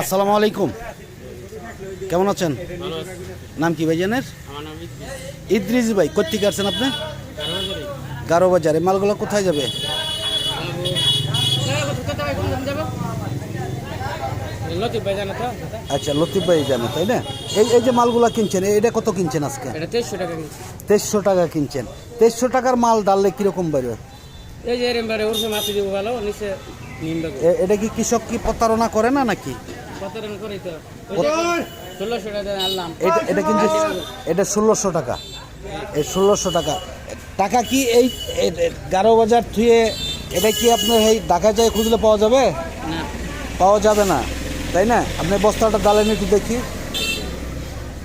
আসসালামু আলাইকুম। কেমন আছেন? নাম কি ভাইজানের? ইদ্রিজ ভাই কোথেকে আসছেন আপনি? গারো বাজারে মালগুলো কোথায় যাবে? আচ্ছা লতিফ ভাই জানে তাই না? এই এই যে মালগুলো কিনছেন এটা কত কিনছেন আজকে? তেইশশো টাকা কিনছেন। তেইশশো টাকার মাল ডাললে কীরকম বেরোয়? এই যে ভালো নিচে এটা কি কৃষক কি প্রতারণা করে না নাকি? এটা এটা কিন্তু এটা ষোলোশো টাকা। এই ষোলোশো টাকা। টাকা কি এই গারো বাজার থুয়ে এটা কি আপনার এই ঢাকা যায় খুঁজলে পাওয়া যাবে? পাওয়া যাবে না। তাই না? আপনি বস্তাটা ডালেন একটু দেখি।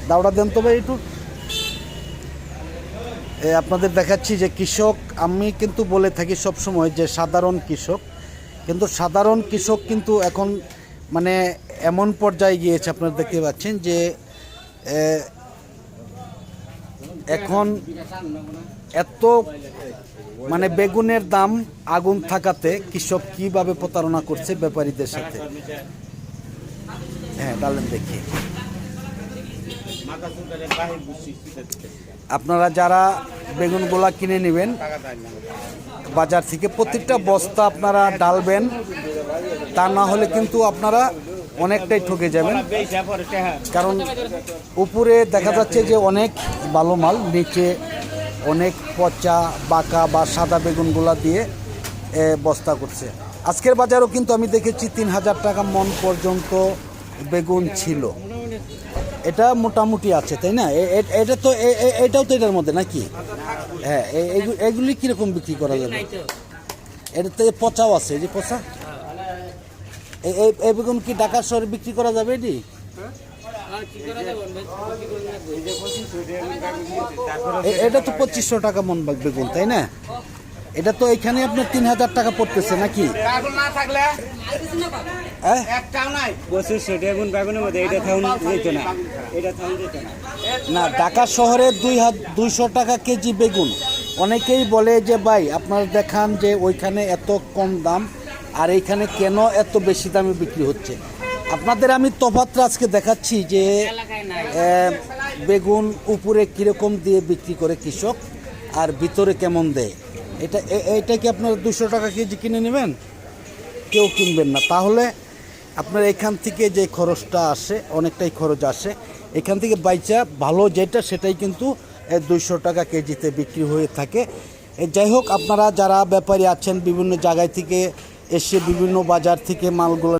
দাওটা দেন তো ভাই একটু। আপনাদের দেখাচ্ছি যে কৃষক আমি কিন্তু বলে থাকি সব সময় যে সাধারণ কৃষক কিন্তু সাধারণ কৃষক কিন্তু এখন মানে এমন পর্যায়ে গিয়েছে, আপনারা দেখতে পাচ্ছেন যে এখন এত মানে বেগুনের দাম আগুন থাকাতে কৃষক কীভাবে প্রতারণা করছে ব্যাপারীদের সাথে? হ্যাঁ ডালেন দেখি। আপনারা যারা বেগুনগুলা কিনে নেবেন, বাজার থেকে প্রত্যেকটা বস্তা আপনারা ডালবেন, তা না হলে কিন্তু আপনারা অনেকটাই ঠকে যাবেন। কারণ উপরে দেখা যাচ্ছে যে অনেক ভালো মাল, নিচে অনেক পচা, বাঁকা বা সাদা বেগুনগুলা দিয়ে বস্তা করছে। আজকের বাজারও কিন্তু আমি দেখেছি তিন হাজার টাকা মন পর্যন্ত বেগুন ছিল। এটা মোটামুটি আছে, তাই না? এটা তো এটাও তো এটার মধ্যে নাকি? হ্যাঁ এগুলি কীরকম বিক্রি করা যাবে? এটা তো পচাও আছে, এই যে পচা? বেগুন কি ঢাকা শহরে বিক্রি করা যাবে এটি? এটা তো পঁচিশশো টাকা মন বেগুন, তাই না? এটা তো এখানে আপনার তিন হাজার টাকা পড়তেছে নাকি? না থাকলে হ্যাঁ? একটাও বেগুন বেগুনের মধ্যে এটা থাউন যেত না। এটা থাউন যেত না। ঢাকা শহরে দুই হাত দুইশো টাকা কেজি বেগুন। অনেকেই বলে যে ভাই আপনারা দেখান যে ওইখানে এত কম দাম আর এইখানে কেন এত বেশি দামে বিক্রি হচ্ছে? আপনাদের আমি তফাতটা আজকে দেখাচ্ছি যে বেগুন উপরে কীরকম দিয়ে বিক্রি করে কৃষক আর ভিতরে কেমন দেয়। এটা এটা কি আপনারা দুশো টাকা কেজি কিনে নেবেন? কেউ কিনবেন না। তাহলে আপনার এখান থেকে যে খরচটা আসে, অনেকটাই খরচ আসে, এখান থেকে বাইচা ভালো যেটা, সেটাই কিন্তু দুইশো টাকা কেজিতে বিক্রি হয়ে থাকে। যাই হোক, আপনারা যারা ব্যাপারী আছেন, বিভিন্ন জায়গায় থেকে এসে বিভিন্ন বাজার থেকে মালগুলো